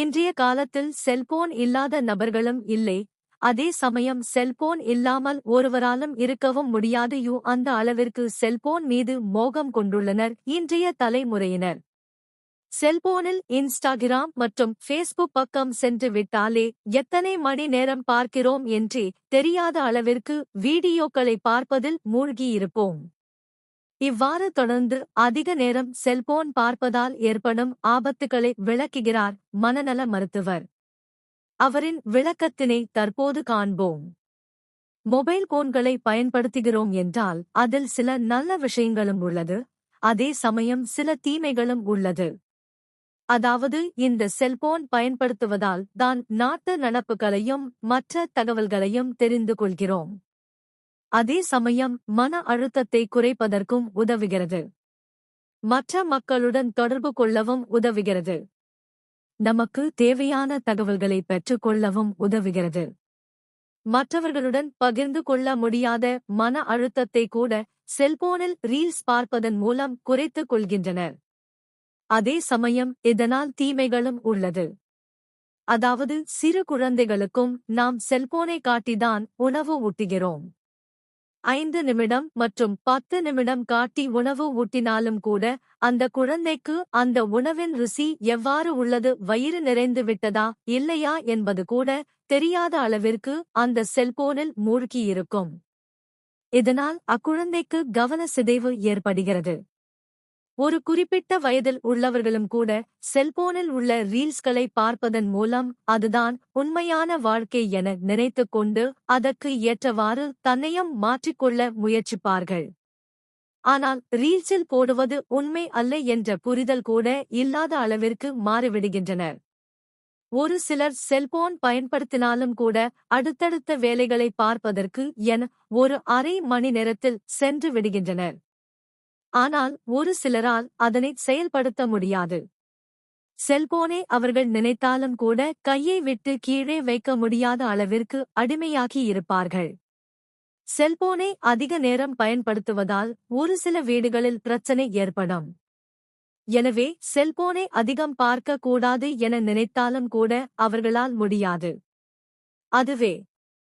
இன்றைய காலத்தில் செல்போன் இல்லாத நபர்களும் இல்லை. அதே சமயம் செல்போன் இல்லாமல் ஒருவராலும் இருக்கவும் முடியாது. யூ அந்த அளவிற்கு செல்போன் மீது மோகம் கொண்டுள்ளனர். இன்றைய தலைமுறையினர். செல்போனில் இன்ஸ்டாகிராம் மற்றும் ஃபேஸ்புக் பக்கம் சென்று விட்டாலே எத்தனை மணி நேரம் பார்க்கிறோம் என்றே தெரியாத அளவிற்கு வீடியோக்களை பார்ப்பதில் மூழ்கியிருப்போம். இவ்வாறு தொடர்ந்து அதிக நேரம் செல்போன் பார்ப்பதால் ஏற்படும் ஆபத்துகளை விளக்குகிறார் மனநல மருத்துவர். அவரின் விளக்கத்தினை தற்போது காண்போம். மொபைல் போன்களை பயன்படுத்துகிறோம் என்றால் அதில் சில நல்ல விஷயங்களும் உள்ளது அதே சமயம் சில தீமைகளும் உள்ளது. அதாவது இந்த செல்போன் பயன்படுத்துவதால் தான் நாட்டு நடப்புகளையும் மற்ற தகவல்களையும் தெரிந்து கொள்கிறோம். அதே சமயம் மன அழுத்தத்தை குறைப்பதற்கும் உதவுகிறது. மற்ற மக்களுடன் தொடர்பு கொள்ளவும் உதவுகிறது. நமக்கு தேவையான தகவல்களை பெற்றுக்கொள்ளவும் உதவுகிறது. மற்றவர்களுடன் பகிர்ந்து கொள்ள முடியாத மன அழுத்தத்தை கூட செல்போனில் ரீல்ஸ் பார்ப்பதன் மூலம் குறைத்துக் கொள்கின்றனர். அதே சமயம் இதனால் தீமைகளும் உள்ளது. அதாவது சிறு குழந்தைகளுக்கும் நாம் செல்போனை காட்டிதான் உணவு ஊட்டுகிறோம். ஐந்து நிமிடம் மற்றும் பத்து நிமிடம் காட்டி உணவு ஊட்டினாலும் கூட அந்த குழந்தைக்கு அந்த உணவின் ருசி எவ்வாறு உள்ளது வயிறு நிறைந்து விட்டதா இல்லையா என்பது கூட தெரியாத அளவிற்கு அந்த செல்போனில் மூழ்கியிருக்கும். இதனால் அக்குழந்தைக்கு கவன சிதைவு ஏற்படுகிறது. ஒரு குறிப்பிட்ட வயதில் உள்ளவர்களும் கூட செல்போனில் உள்ள ரீல்ஸ்களை பார்ப்பதன் மூலம் அதுதான் உண்மையான வாழ்க்கை என நினைத்துக் கொண்டு அதற்கு ஏற்றவாறு தன்னையும் மாற்றிக்கொள்ள முயற்சிப்பார்கள். ஆனால் ரீல்ஸில் போடுவது உண்மை அல்ல என்ற புரிதல் கூட இல்லாத அளவிற்கு மாறிவிடுகின்றனர். ஒரு சிலர் செல்போன் பயன்படுத்தினாலும் கூட அடுத்தடுத்த வேலைகளை பார்ப்பதற்கு என ஒரு அரை மணி நேரத்தில் சென்று விடுகின்றனர். ஆனால் ஒரு சிலரால் அதனை செயல்படுத்த முடியாது. செல்போனை அவர்கள் நினைத்தாலும் கூட கையை விட்டு கீழே வைக்க முடியாத அளவிற்கு அடிமையாகி இருப்பார்கள். செல்போனை அதிக நேரம் பயன்படுத்துவதால் ஒரு சில வீடுகளில் பிரச்சனை ஏற்படும். எனவே செல்போனை அதிகம் பார்க்க கூடாது என நினைத்தாலும் கூட அவர்களால் முடியாது. அதுவே